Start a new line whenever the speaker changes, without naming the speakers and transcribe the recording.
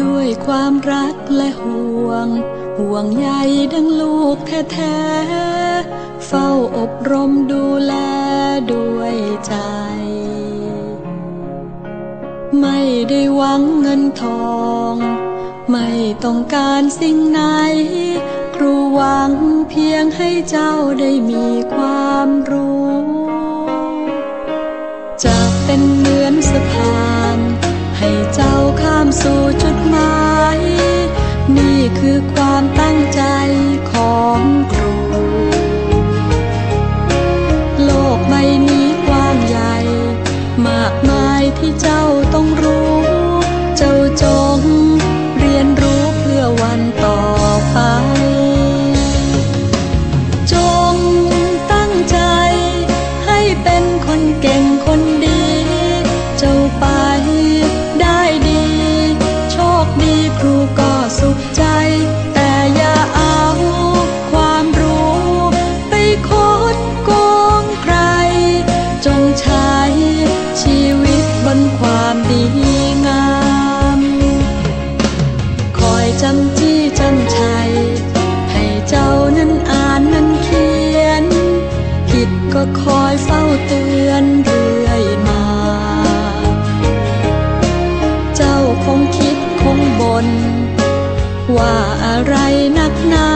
ด้วยความรักและห่วง ห่วงใยดังลูกแท้ๆ เฝ้าอบรมดูแลด้วยใจ ไม่ได้หวังเงินทอง ไม่ต้องการสิ่งไหน ครูหวังเพียงให้เจ้าได้มีความรู้ จะเป็นเหมือนสะพาน ให้เจ้าข้ามสู่จุดหมาย นี่คือความตั้งใจของครู โลกใบนี้กว้างใหญ่ มากมายที่เจ้าต้อง ว่าอะไรนักหนา